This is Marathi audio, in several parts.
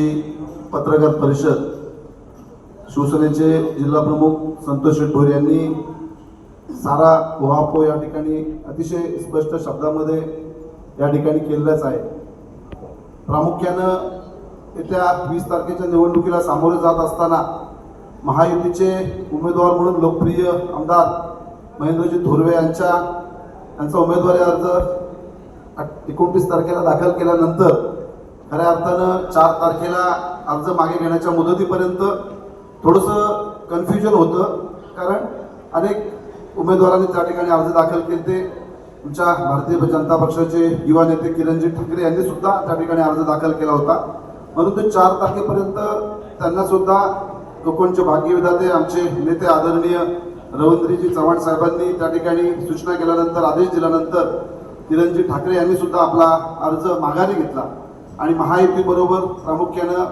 आजची पत्रकार परिषद शिवसेनेचे जिल्हा प्रमुख संतोष शेठोर यांनी सारा वहापो या ठिकाणी अतिशय स्पष्ट शब्दामध्ये या ठिकाणी केलेलाच आहे. प्रामुख्यानं येत्या वीस तारखेच्या निवडणुकीला सामोरे जात असताना महायुतीचे उमेदवार म्हणून लोकप्रिय आमदार महेंद्रजी धुर्वे यांच्या यांचा उमेदवारी अर्ज एकोणतीस तारखेला दाखल केल्यानंतर खऱ्या अर्थानं चार तारखेला अर्ज मागे घेण्याच्या मुदतीपर्यंत थोडंसं कन्फ्युजन होतं. कारण अनेक उमेदवारांनी त्या ठिकाणी अर्ज दाखल केले. ते तुमच्या भारतीय जनता पक्षाचे युवा नेते किरणजी ठाकरे यांनी सुद्धा त्या ठिकाणी अर्ज दाखल केला होता. म्हणून ते चार तारखेपर्यंत त्यांना सुद्धा कोकणचे भाग्यविधाते आमचे नेते आदरणीय रवींद्रजी चव्हाण साहेबांनी त्या ठिकाणी सूचना केल्यानंतर आदेश दिल्यानंतर किरणजी ठाकरे यांनी सुद्धा आपला अर्ज माघारी घेतला. आणि महायुतीबरोबर प्रामुख्यानं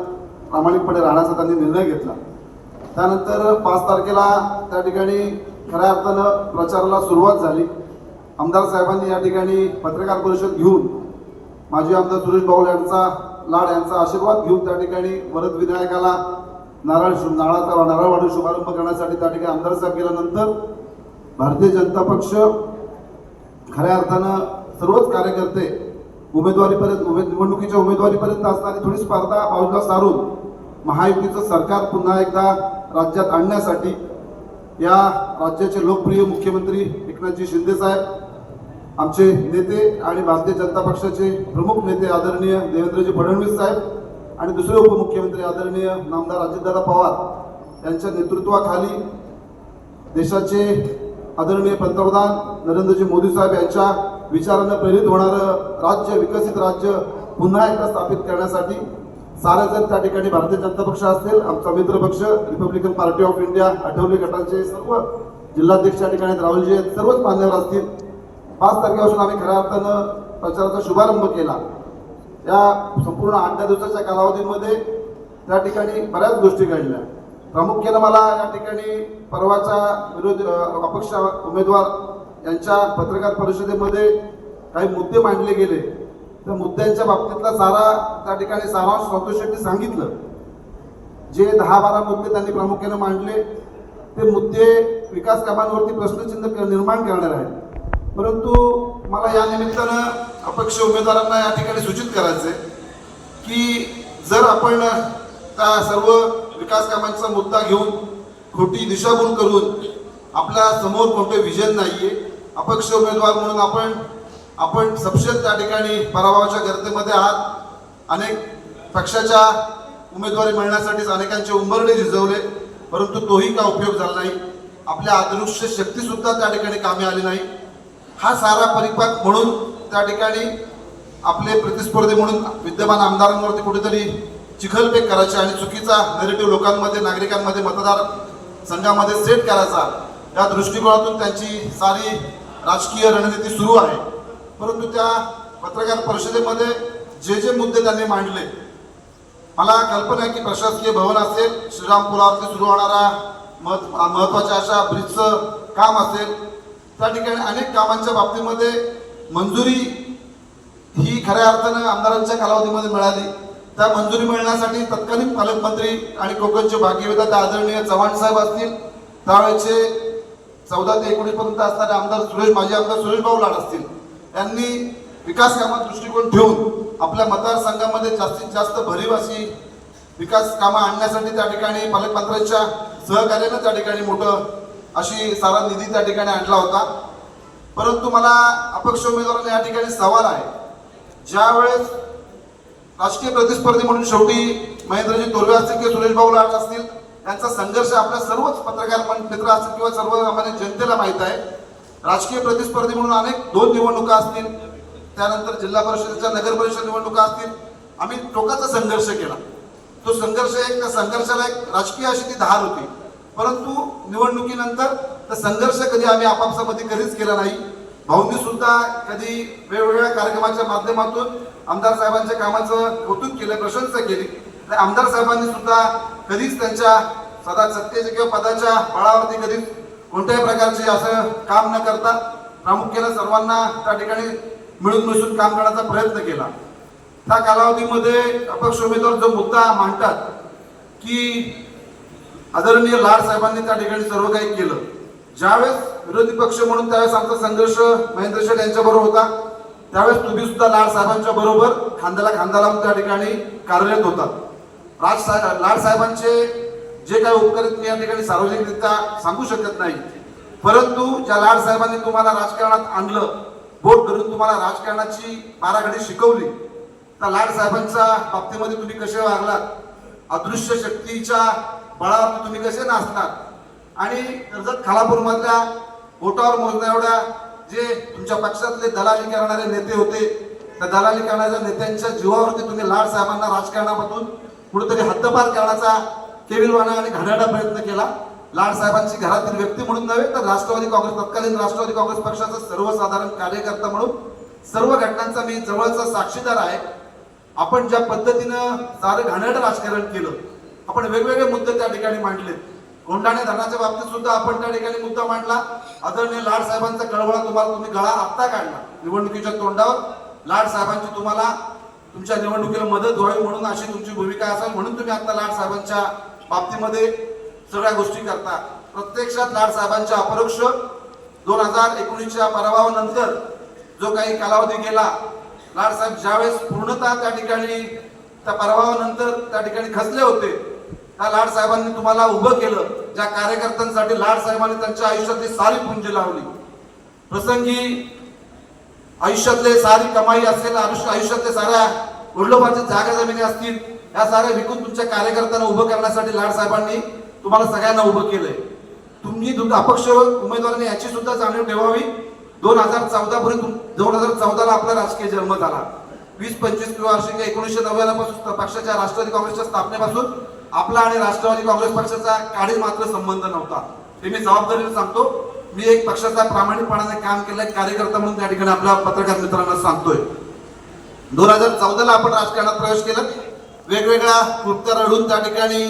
प्रामाणिकपणे राहण्याचा त्यांनी निर्णय घेतला. त्यानंतर पाच तारखेला त्या ठिकाणी खऱ्या अर्थानं प्रचाराला सुरुवात झाली. आमदार साहेबांनी या ठिकाणी पत्रकार परिषद घेऊन माजी आमदार सुरेश भाऊ यांचा लाड यांचा आशीर्वाद घेऊन त्या ठिकाणी वरद विनायकाला नारळ शु नारळाचा नारळ वाढून शुभारंभ करण्यासाठी त्या ठिकाणी आमदार साहेब गेल्यानंतर भारतीय जनता पक्ष खऱ्या अर्थानं सर्वच कार्यकर्ते उमेदवारीपर्यंत उमे निवडणुकीच्या उमेदवारीपर्यंत असणारी थोडी स्पर्धा बाजूला सारून महायुतीचं सरकार पुन्हा एकदा राज्यात आणण्यासाठी या राज्याचे लोकप्रिय मुख्यमंत्री एकनाथजी शिंदे साहेब आमचे नेते आणि भारतीय जनता पक्षाचे प्रमुख नेते आदरणीय देवेंद्रजी फडणवीस साहेब आणि दुसरे उपमुख्यमंत्री आदरणीय नामदार अजितदादा पवार यांच्या नेतृत्वाखाली देशाचे आदरणीय पंतप्रधान नरेंद्रजी मोदी साहेब यांच्या विचारानं प्रेरित होणारं राज्य विकसित राज्य पुन्हा एकदा स्थापित करण्यासाठी सारे जण त्या ठिकाणी भारतीय जनता पक्ष असेल आमचा मित्र पक्ष Republican Party of India Athawale गटाचे सर्व जिल्हाध्यक्ष या ठिकाणी राहुलजी आहेत सर्वच मान्यवर असतील. पाच तारखेपासून आम्ही खऱ्या अर्थानं प्रचाराचा शुभारंभ केला. या संपूर्ण आठ दहा दिवसाच्या कालावधीमध्ये त्या ठिकाणी बऱ्याच गोष्टी घडल्या. प्रामुख्यानं मला या ठिकाणी परवाच्या विरोधी अपक्ष उमेदवार यांच्या पत्रकार परिषदेमध्ये काही मुद्दे मांडले गेले. त्या मुद्द्यांच्या बाबतीतला सारा त्या ठिकाणी सारांश संतोष शेट्टी सांगितलं. जे दहा बारा मुद्दे त्यांनी प्रामुख्यानं मांडले ते मुद्दे विकास कामांवरती प्रश्नचिन्ह निर्माण करणार आहेत. परंतु मला या निमित्तानं अपक्ष उमेदवारांना या ठिकाणी सूचित करायचं आहे की जर आपण त्या सर्व विकास कामांचा मुद्दा घेऊन खोटी दिशाभूल करून आपल्यासमोर कोणते विजन नाहीये अपक्ष उमेदवार म्हणून आपण आपण सपशेत त्या ठिकाणी पराभवाच्या गर्दीमध्ये आहात. अनेक पक्षाच्या उमेदवारी मिळण्यासाठीच अनेकांचे उंबरणे झिजवले परंतु तोही का उपयोग झाला नाही? आपल्या अदृश्य शक्तीसुद्धा त्या ठिकाणी कामी आली नाही. हा सारा परिपाक म्हणून त्या ठिकाणी आपले प्रतिस्पर्धी म्हणून विद्यमान आमदारांवरती कुठेतरी चिखलपेक करायची आणि चुकीचा नेरेटिव्ह लोकांमध्ये नागरिकांमध्ये मतदार संघामध्ये सेट करायचा. या दृष्टिकोनातून त्यांची सारी राजकीय रणनीती सुरू आहे. परंतु त्या पत्रकार परिषदेमध्ये जे जे मुद्दे त्यांनी मांडले मला कल्पना आहे की प्रशासकीय भवन असेल श्रीरामपुरावरती सुरू होणारा महत् महत्त्वाच्या अशा ब्रिजचं काम असेल त्या ठिकाणी अनेक कामांच्या बाबतीमध्ये मंजुरी ही खऱ्या अर्थानं आमदारांच्या कालावधीमध्ये मिळाली. त्या मंजुरी मिळण्यासाठी तत्कालीन पालकमंत्री आणि कोकणचे त्या आदरणीय चव्हाण साहेब असतील त्यावेळेचे चौदा ते एकोणीस पर्यंत असणारे आमदार सुरेश माजी आमदार सुरेश भाऊ लाड असतील. यांनी विकास कामात दृष्टिकोन ठेवून आपल्या मतदारसंघामध्ये जास्तीत जास्त भरीव अशी विकास कामं आणण्यासाठी त्या ठिकाणी पालकमंत्र्यांच्या सहकार्यानं त्या ठिकाणी मोठं अशी सारा निधी त्या ठिकाणी आणला होता. परंतु मला अपक्ष उमेदवारांना या ठिकाणी सवाल आहे. ज्यावेळेस राजकीय प्रतिस्पर्धी म्हणून शेवटी महेंद्रजी तोरवे असतील किंवा सुरेश भाऊ लाड असतील यांचा संघर्ष आपल्या सर्वच पत्रकार मित्र असतील किंवा सर्वसामान्य जनतेला माहीत आहे. राजकीय प्रतिस्पर्धी म्हणून अनेक दोन निवडणुका असतील. त्यानंतर जिल्हा परिषदेच्या नगर परिषद निवडणुका असतील. आम्ही टोकाचा संघर्ष केला. तो संघर्ष एक त्या संघर्षाला एक राजकीय अशी ती धार होती. परंतु निवडणुकीनंतर तर संघर्ष कधी आम्ही आपापसामध्ये कधीच केला नाही. भाऊंनी सुद्धा कधी वेगवेगळ्या कार्यक्रमाच्या माध्यमातून आमदार साहेबांच्या कामाचं कौतुक केलं प्रशंसा केली. आणि आमदार साहेबांनी सुद्धा कधीच त्यांच्या सदा सत्तेच्या किंवा पदाच्या बळावरती कधीच कोणत्याही प्रकारचे असं काम न करता प्रामुख्याने सर्वांना त्या ठिकाणी मिळून मिसळून काम करण्याचा प्रयत्न केला. त्या कालावधीमध्ये अपक्ष उमेदवार जो मुद्दा मांडतात की आदरणीय लाड साहेबांनी त्या ठिकाणी सर्व काही केलं. ज्यावेळेस विरोधी पक्ष म्हणून त्यावेळेस आमचा संघर्ष महेंद्र शेठ यांच्या बरोबर होता त्यावेळेस तुम्ही सुद्धा लाड साहेबांच्या बरोबर खांद्याला खांदा लावून त्या ठिकाणी कार्यरत होता. राज साहेब लाड साहेबांचे जे काही उपकरण मी या ठिकाणी सार्वजनिकरित्या सांगू शकत नाही परंतु ज्या लाड साहेबांनी तुम्हाला राजकारणात आणलं बोट धरून तुम्हाला राजकारणाची बाराखडी शिकवली त्या लाड साहेबांच्या बाबतीमध्ये तुम्ही कसे वागलात? अदृश्य शक्तीच्या बळावर तुम्ही कसे नाचणार आणि कर्जत खालापूरमधल्या बोटावर मोजण्या एवढ्या जे तुमच्या पक्षातले दलाली करणारे नेते होते त्या दलाली करणाऱ्या नेत्यांच्या जीवावरती तुम्ही लाड साहेबांना राजकारणामधून कुठेतरी हद्दपार करण्याचा केविलवाणा आणि घाणाडा प्रयत्न केला. लाड साहेबांची घरातील व्यक्ती म्हणून नव्हे तर राष्ट्रवादी काँग्रेस तत्कालीन राष्ट्रवादी काँग्रेस पक्षाचा सर्वसाधारण कार्यकर्ता म्हणून सर्व घटनांचा मी जवळचा साक्षीदार आहे. आपण ज्या पद्धतीनं सारं घाणेरडं राजकारण केलं आपण वेगवेगळे मुद्दे त्या ठिकाणी मांडले कोंडाणे धरणाच्या बाबतीत सुद्धा आपण त्या ठिकाणी मुद्दा मांडला. आदरणीय लाड साहेबांचा कळवळा तुम्हाला तुम्ही गळा आत्ता काढला निवडणुकीच्या तोंडावर. लाड साहेबांची तुम्हाला तुमच्या निवडणुकीला मदत व्हावी म्हणून अशी तुमची भूमिका असेल म्हणून तुम्ही आता लाड साहेबांच्या बाबतीमध्ये सगळ्या गोष्टी करता. प्रत्यक्षात लाड साहेबांच्या अपरोक्ष दोन हजार एकोणीसच्या पराभवानंतर जो काही कालावधी गेला लाड साहेब ज्यावेळेस पूर्णतः त्या ठिकाणी त्या पराभवानंतर त्या ठिकाणी खचले होते त्या लाड साहेबांनी तुम्हाला उभं केलं ज्या कार्यकर्त्यांसाठी लाड साहेबांनी त्यांच्या आयुष्यातली सारी पुंजी लावली. प्रसंगी आयुष्यातले सारी कमाई असेल आयुष्यातले साऱ्या वडिलोपाच्या जागा जमिनी असतील या साऱ्या विकून तुमच्या कार्यकर्त्यांना उभं करण्यासाठी लाड साहेबांनी तुम्हाला सगळ्यांना उभं केलंय. तुम्ही अपक्ष उमेदवारांनी याची सुद्धा जाणीव ठेवावी. दोन हजार चौदा पर्यंत दोन हजार चौदाला आपला राजकीय जन्म झाला. वीस पंचवीस वार्षिक एकोणीसशे नव्याण्णवपासून पक्षाच्या राष्ट्रवादी काँग्रेसच्या स्थापनेपासून आपला आणि राष्ट्रवादी काँग्रेस पक्षाचा काही मात्र संबंध नव्हता. हे मी जबाबदारीने सांगतो. मी एक पक्षाचा प्रामाणिकपणाने काम केलंय कार्यकर्ता म्हणून त्या ठिकाणी आपल्या पत्रकार मित्रांना सांगतोय. दोन हजार चौदाला आपण राजकारणात प्रवेश केला. वेगवेगळ्या कृत्या रडून त्या ठिकाणी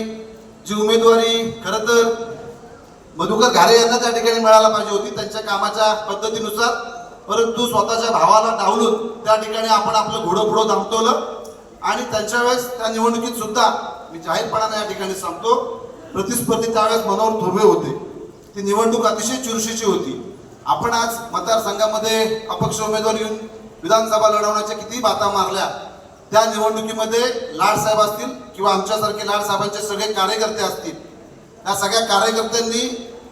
जी उमेदवारी खरं तर मधुकर घारे यांना त्या ठिकाणी मिळायला पाहिजे होती त्यांच्या कामाच्या पद्धतीनुसार. परंतु स्वतःच्या भावाला डावलून त्या ठिकाणी आपण आपलं घोडं पुढं दामटवलं आणि त्यांच्या वेळेस त्या निवडणुकीत सुद्धा मी जाहीरपणाने या ठिकाणी सांगतो प्रतिस्पर्धी त्यावेळेस मनोहर धुर्वे होते. ती निवडणूक अतिशय चुरशीची होती. आपण आज मतदारसंघामध्ये अपक्ष उमेदवार येऊन विधानसभा लढवण्याच्या किती बाता मारल्या त्या निवडणुकीमध्ये लाडसाहेब असतील किंवा आमच्यासारखे लाडसाहेबांचे सगळे कार्यकर्ते असतील त्या सगळ्या कार्यकर्त्यांनी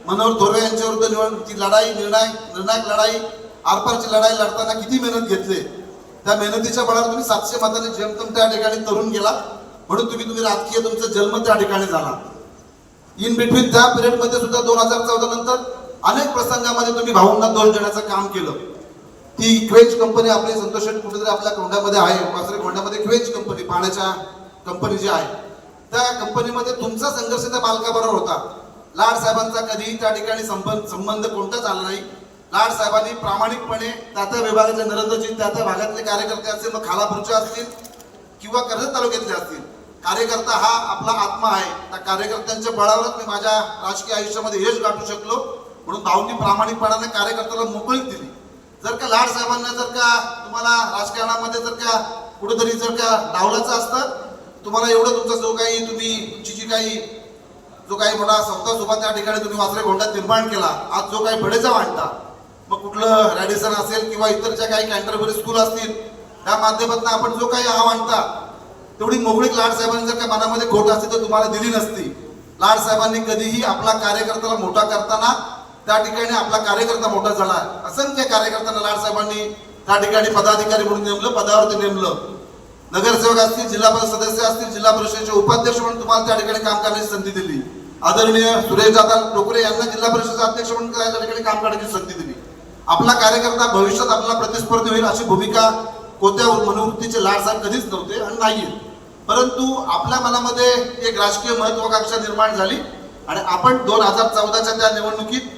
मनोहर थोरवे यांच्याविरुद्ध निवडणुकीची लढाई निर्णायक निर्णायक लढाई आरपारची लढाई लढताना किती मेहनत घेतली. त्या मेहनतीच्या बळावर तुम्ही सातशे मताने जेमतम त्या ठिकाणी तरुण गेला म्हणून तुम्ही तुम्ही राजकीय तुमचा जन्म त्या ठिकाणी झाला. इन बिटवीन त्या पिरियडमध्ये सुद्धा दोन हजार चौदा नंतर अनेक प्रसंगामध्ये तुम्ही भाऊंना दोष देण्याचं काम केलं. ती क्वेज कंपनी आपली संतोष कुठेतरी आपल्या कोंड्यामध्ये आहे. वासरे कोंड्यामध्ये क्वेज कंपनी पाण्याच्या कंपनी जी आहे. त्या कंपनीमध्ये तुमचा संघर्ष त्या मालकाबरोबर होता. लाड साहेबांचा कधीही त्या ठिकाणी संबंध संबंध कोणताच आला नाही. लाड साहेबांनी प्रामाणिकपणे त्या त्या विभागाच्या नरेंद्रजी त्या त्या भागातले कार्यकर्ते असतील मग खालापूरचे असतील किंवा कर्जत तालुक्यातले असतील कार्यकर्ता हा आपला आत्मा आहे. त्या कार्यकर्त्यांच्या बळावरच मी माझ्या राजकीय आयुष्यामध्ये यश गाठू शकलो. म्हणून भाऊंनी प्रामाणिकपणाने कार्यकर्त्याला मोकळीक दिली. जर का लाड साहेबांना जर का तुम्हाला राजकारणामध्ये जर का कुठेतरी जर का डावलाचं असतं तुम्हाला एवढं तुमचा जो काही तुम्ही तुमची जी काही जो काही मोठा संस्था सोबत त्या ठिकाणी तुम्ही वासरे गोंड्यात निर्माण केला आज जो काही भडेचा वाटता मग कुठलं रॅडिसन असेल किंवा इतर ज्या काही कॅन्टरबरी स्कूल असतील त्या माध्यमातून आपण जो काही हा मांडता तेवढी मोकळीक लाड साहेबांनी जर का मनामध्ये खोट असते तर तुम्हाला दिली नसती. लाड साहेबांनी कधीही आपला कार्यकर्त्याला मोठा करताना त्या ठिकाणी आपला कार्यकर्ता मोठा झाला. असंख्य कार्यकर्त्यांना लाड साहेबांनी त्या ठिकाणी पदाधिकारी म्हणून नेमलं पदावरती नेमलं. नगरसेवक असतील जिल्हा परिषद सदस्य असतील जिल्हा परिषदेचे उपाध्यक्ष म्हणून तुम्हाला त्या ठिकाणी काम करण्याची संधी दिली. आदरणीय सुरेश दादा टोकरे यांना जिल्हा परिषदेचे अध्यक्ष म्हणून त्या ठिकाणी काम करण्याची संधी दिली. आपला कार्यकर्ता भविष्यात आपला प्रतिस्पर्धी होईल अशी भूमिका कोणत्या मनोवृत्तीचे लाड साहेब कधीच नव्हते आणि नाहीये परंतु आपल्या मनामध्ये एक राजकीय महत्वाकांक्षा निर्माण झाली आणि आपण दोन हजार चौदाच्या त्या निवडणुकीत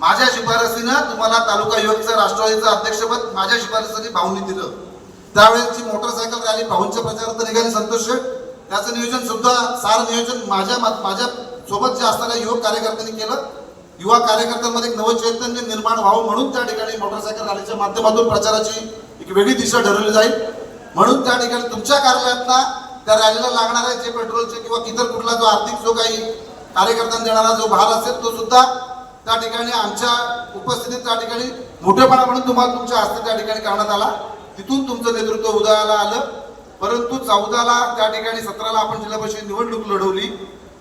माझ्या शिफारसीनं तुम्हाला तालुका युवकचं राष्ट्रवादीचं अध्यक्षपद माझ्या शिफारसीने भाऊंनी दिलं. त्यावेळेसची मोटरसायकल रॅली भाऊंच्या प्रचारात निघाली संतोष त्याचं नियोजन सुद्धा सारं नियोजन माझ्या माझ्या सोबत जे असणाऱ्या युवक कार्यकर्त्यांनी केलं. युवा कार्यकर्त्यांमध्ये एक नवचैतन्य निर्माण व्हावं म्हणून त्या ठिकाणी मोटरसायकल रॅलीच्या माध्यमातून प्रचाराची एक वेगळी दिशा ठरवली जाईल. म्हणून त्या ठिकाणी तुमच्या कार्यालयातला त्या रॅलीला लागणारे जे पेट्रोलचे किंवा इतर कुठला जो आर्थिक जो काही कार्यकर्त्यांना देणारा जो भार असेल तो सुद्धा त्या ठिकाणी आमच्या उपस्थितीत त्या ठिकाणी मोठेपणा म्हणून तुम्हाला तुमच्या हस्ते त्या ठिकाणी करण्यात आला. तिथून तुमचं नेतृत्व उदयाला आलं. परंतु चौदाला त्या ठिकाणी सतराला आपण जिल्हा परिषद निवडणूक लढवली.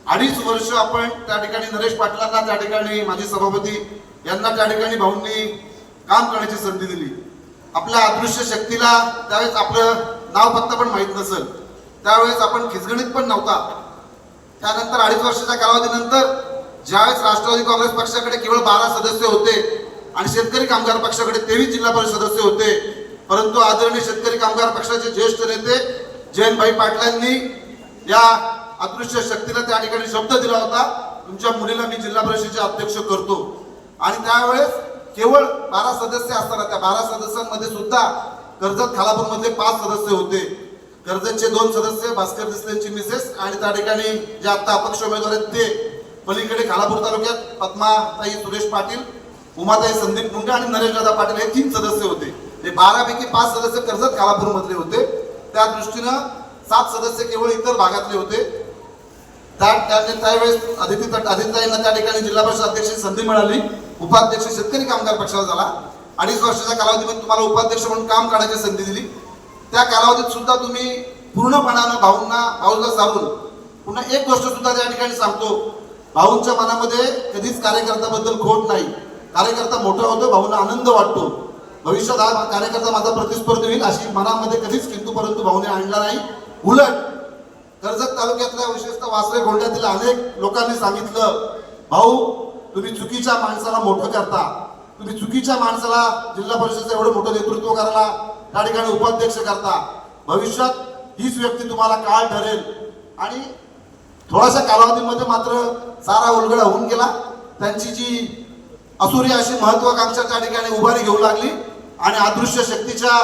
अडीच वर्ष आपण त्या ठिकाणी नरेश पाटलांना त्या ठिकाणी माजी सभापती यांना त्या ठिकाणी भाऊंनी काम करण्याची संधी दिली. आपल्या अदृश्य शक्तीला त्यावेळेस आपलं नाव पत्ता पण माहीत नसेल. त्यावेळेस आपण खिचगणित पण नव्हता. त्यानंतर अडीच वर्षाच्या कालावधीनंतर ज्यावेळेस राष्ट्रवादी काँग्रेस पक्षाकडे केवळ बारा सदस्य होते आणि शेतकरी कामगार पक्षाकडे तेवीस जिल्हा परिषद सदस्य होते परंतु आदरणीय शेतकरी कामगार पक्षाचे ज्येष्ठ नेते जयंतभाई पाटलांनी या अदृश्य शक्तीला त्या ठिकाणी शब्द दिला होता तुमच्या मुलीला मी जिल्हा परिषदेचे अध्यक्ष करतो. आणि त्यावेळेस केवळ बारा सदस्य असताना त्या बारा सदस्यांमध्ये सुद्धा कर्जत खालापूरमधले पाच सदस्य होते. कर्जतचे दोन सदस्य भास्कर दिसलेंची मिसेस आणि त्या ठिकाणी जे आता अपक्ष उमेदवार आहेत ते पलीकडे खालापूर तालुक्यात पद्माताई सुरेश पाटील उमाताई संदीप मुंडे आणि नरेशदादा पाटील हे तीन सदस्य होते. हे बारापैकी पाच सदस्य कर्जत खालापूर मधले होते. त्या दृष्टीनं सात सदस्य केवळ इतर भागातले होते. त्या त्यावेळेस आदित्य अदितीताईंना त्या ठिकाणी जिल्हा परिषद अध्यक्ष संधी मिळाली. उपाध्यक्ष शेतकरी कामगार पक्षाला झाला. अडीच वर्षाच्या कालावधीमध्ये तुम्हाला उपाध्यक्ष म्हणून काम करण्याची संधी दिली. त्या कालावधीत सुद्धा तुम्ही पूर्णपणानं भाऊंना भाऊला सारून पुन्हा एक गोष्ट सुद्धा त्या ठिकाणी सांगतो. भाऊंच्या मनामध्ये कधीच कार्यकर्त्याबद्दल खोट नाही. कार्यकर्ता मोठा होतो भाऊंना आनंद वाटतो. भविष्यात हा कार्यकर्ता माझा प्रतिस्पर्धी होईल अशी मनामध्ये कधीच किंतू परंतु भाऊने आणला नाही. उलट कर्जत तालुक्यातल्या विशेषतः वासरे गोंड्यातील अनेक लोकांनी सांगितलं भाऊ तुम्ही चुकीच्या माणसाला मोठं करता. तुम्ही चुकीच्या माणसाला जिल्हा परिषदेचं एवढं मोठं नेतृत्व करायला त्या ठिकाणी उपाध्यक्ष करता. भविष्यात हीच व्यक्ती तुम्हाला काळ ठरेल. आणि थोडासा कालावधीमध्ये मात्र सारा उलगडा होऊन गेला. त्यांची जी असुरी अशी महत्वाकांक्षा त्या ठिकाणी उभारी घेऊ लागली. आणि अदृश्य शक्तीच्या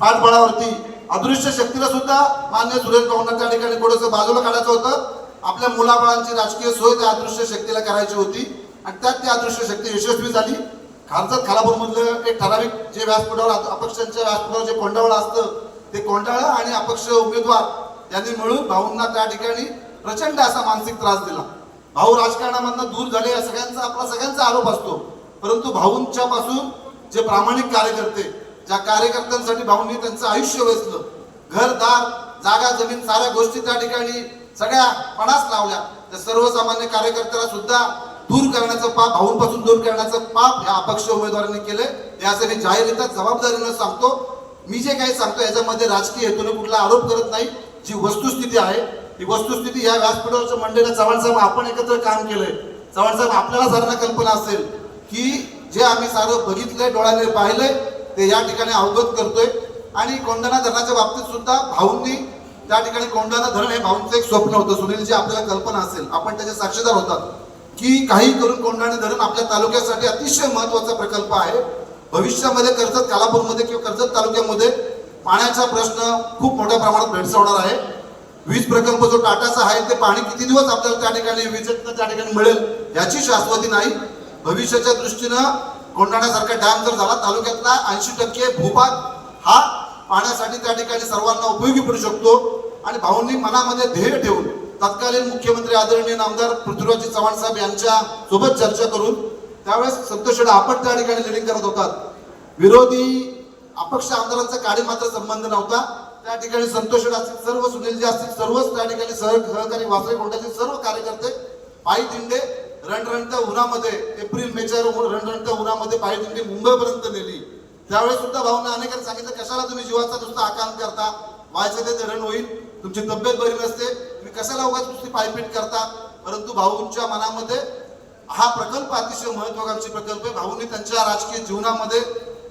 पाठबळावरती अदृश्य शक्तीला सुद्धा मान्य सुरेश भाऊंना त्या ठिकाणी थोडंसं बाजूला काढायचं होतं. आपल्या मुलाबाळांची राजकीय सोय त्या अदृश्य शक्तीला करायची होती. आणि त्यात ती अदृश्य शक्ती यशस्वी झाली. खालचाच खालापूर मधलं एक ठराविक जे व्यासपीठावर अपक्षांच्या व्यासपीठावर जे कोंडावळ असतं ते कोंडाळं आणि अपक्ष उमेदवार यांनी मिळून भाऊंना त्या ठिकाणी प्रचंड असा मानसिक त्रास दिला. भाऊ राजकारणामधनं दूर झाले या सगळ्यांचा आपला सगळ्यांचा आरोप असतो. परंतु भाऊंच्या पासून जे प्रामाणिक कार्यकर्ते ज्या कार्यकर्त्यांसाठी भाऊंनी त्यांचं आयुष्य वेचलं घरदार जागा जमीन साऱ्या गोष्टी त्या ठिकाणी सगळ्या पणास लावल्या. त्या सर्वसामान्य कार्यकर्त्याला सुद्धा दूर करण्याचं पाप भाऊंपासून दूर करण्याचं पाप ह्या अपक्ष उमेदवाराने केलंय. हे असं जाहीर जाहीररित्या जबाबदारीनं सांगतो. मी जे काही सांगतो याच्यामध्ये राजकीय हेतूने कुठला आरोप करत नाही. जी वस्तुस्थिती आहे ही वस्तुस्थिती या व्यासपीठावरच्या मंडळीला चव्हाण साहेब आपण एकत्र काम केलंय. चव्हाण साहेब आपल्याला साधारण कल्पना असेल की जे आम्ही सारं बघितलंय डोळ्याने पाहिलंय ते या ठिकाणी अवगत करतोय. आणि कोंढाणा धरणाच्या बाबतीत सुद्धा भाऊंनी त्या ठिकाणी कोंढाणा धरण हे भाऊंचं एक स्वप्न होतं. सुनीलची आपल्याला कल्पना असेल. आपण त्याचे साक्षीदार होतात. की काही करून कोंढाणे धरण आपल्या तालुक्यासाठी अतिशय महत्त्वाचा प्रकल्प आहे. भविष्यामध्ये कर्जत कालापूरमध्ये किंवा कर्जत तालुक्यामध्ये पाण्याचा प्रश्न खूप मोठ्या प्रमाणात भेडसावणार आहे. वीज प्रकल्प जो टाटाचा आहे ते पाणी किती दिवस आपल्याला त्या ठिकाणी विजेतनं त्या ठिकाणी मिळेल याची शाश्वती नाही. भविष्याच्या दृष्टीनं कोंढाण्यासारखा डॅम जर झाला तालुक्यातला ऐंशी टक्के भूभाग हा पाण्यासाठी त्या ठिकाणी सर्वांना उपयोगी पडू शकतो. आणि भाऊंनी मनामध्ये ध्येय ठेवून तत्कालीन मुख्यमंत्री आदरणीय नामदार पृथ्वीराज चव्हाण साहेब यांच्या सोबत चर्चा करून त्यावेळेस संतोष शेडा आपण त्या ठिकाणी लिडिंग करत होतात. विरोधी अपक्ष आमदारांचा काडी मात्र संबंध नव्हता. त्या ठिकाणी संतोष असतील सर्व सुनीलजी असतील सर्वच त्या ठिकाणी सह सहकारी वासरे कोंडाचे सर्व कार्यकर्ते पायी दिंडे रणरणत्या उन्हामध्ये एप्रिल मेच्या रणरणत्या उन्हामध्ये पायी दिंडी मुंबईपर्यंत नेली. त्यावेळेस सुद्धा भावना अनेकांनी सांगितलं कशाला तुम्ही जीवाचा नुसता आकांत करता? व्हायचं ते रण होईल. तुमची तब्येत बरी नसते तुम्ही कशाला उगाच नुसती पायपीट करता? परंतु भाऊंच्या मनामध्ये हा प्रकल्प अतिशय महत्वाकांक्षी प्रकल्प आहे. भाऊंनी त्यांच्या राजकीय जीवनामध्ये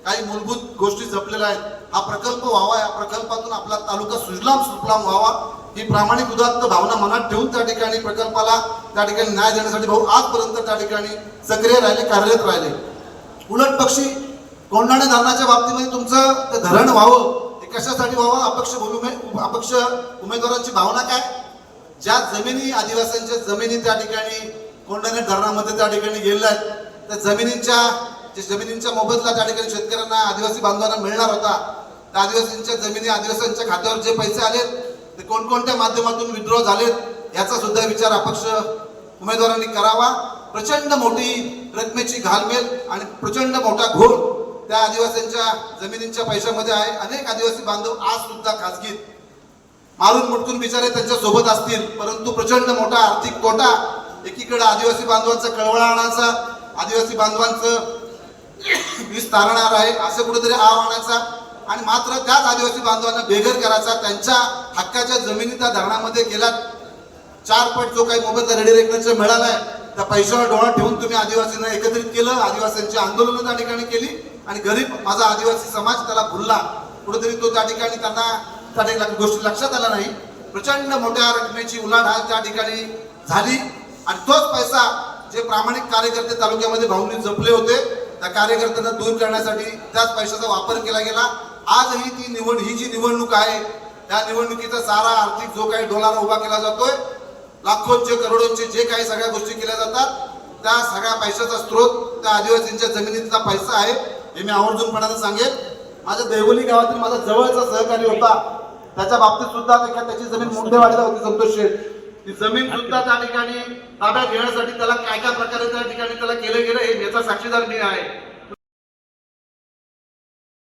काही मूलभूत गोष्टी जपलेल्या आहेत. हा प्रकल्प व्हावा या प्रकल्पातून आपला तालुका सुजलाम सुफलाम व्हावा ही प्रामाणिक उदात्त भावना मनात ठेवून त्या ठिकाणी प्रकल्पाला त्या ठिकाणी न्याय देण्यासाठी भाऊ आजपर्यंत त्या ठिकाणी सक्रिय राहिले कार्यरत राहिले. उलट पक्षी कोंढाणे धरणाच्या बाबतीमध्ये तुमचं ते धरण व्हावं कशासाठी व्हावा? अपक्ष भूमी अपक्ष उमेदवारांची भावना काय? ज्या जमिनी आदिवासींच्या जमिनी त्या ठिकाणी कोंढाणे धरणामध्ये त्या ठिकाणी गेलेल्या आहेत त्या जमिनींच्या जे जमिनींच्या मोबदला त्या ठिकाणी शेतकऱ्यांना आदिवासी बांधवांना मिळणार होता त्या आदिवासींच्या जमिनी आदिवासींच्या खात्यावर जे पैसे आलेत ते कोणकोणत्या माध्यमातून विड्रॉ झालेत याचा सुद्धा विचार अपक्ष उमेदवारांनी करावा. प्रचंड मोठी रकमेची घालमेल आणि प्रचंड मोठा घोळ त्या आदिवासींच्या जमिनींच्या पैशामध्ये आहे. अनेक आदिवासी बांधव आज सुद्धा खासगीत मारून मुटकून बिचारे त्यांच्यासोबत असतील परंतु प्रचंड मोठा आर्थिक तोटा एकीकडे आदिवासी बांधवांचा कळवळाणाचा आदिवासी बांधवांचं वीज तारणार आहे असं कुठेतरी आव आणायचा आणि मात्र त्याच आदिवासी बांधवांना बेघर करायचा. त्यांच्या हक्काच्या जमिनी त्या धरणामध्ये गेल्यात चार पट जो काही मोबदला रेडी मिळाला आहे त्या पैशावर डोळा ठेवून तुम्ही आदिवासींना एकत्रित केलं आदिवासींची आंदोलनं त्या ठिकाणी केली. आणि गरीब माझा आदिवासी समाज त्याला भुलला. कुठेतरी तो त्या ठिकाणी त्यांना त्या ठिकाणी गोष्टी लक्षात आल्या नाही. प्रचंड मोठ्या रकमेची उलाढाल त्या ठिकाणी झाली. आणि तोच पैसा जे प्रामाणिक कार्यकर्ते तालुक्यामध्ये भाऊंनी जपले होते त्या कार्यकर्त्यांना दूर करण्यासाठी त्याच पैशाचा वापर केला गेला. आजही ती निवड ही जी निवडणूक आहे त्या निवडणुकीचा सारा आर्थिक जो काही डोलारा उभा केला जातोय लाखोंचे करोडोंचे जे काही सगळ्या गोष्टी केल्या जातात त्या सगळ्या पैशाचा स्रोत त्या आदिवासींच्या जमिनीतला पैसा आहे. हे मी आवर्जून आवर्जूनपणाने सांगेल माझ्या देवली गावातील माझा जवळचा सहकारी होता. त्याच्या बाबतीत सुद्धा त्याची जमीन मुंडेवाडीला होती संतोष शेठ. ती जमीन सुद्धा त्या ठिकाणी ताब्यात घेण्यासाठी त्याला काय काय प्रकारे त्या ठिकाणी त्याला केलं गेलं हे याचा साक्षीदार मी आहे.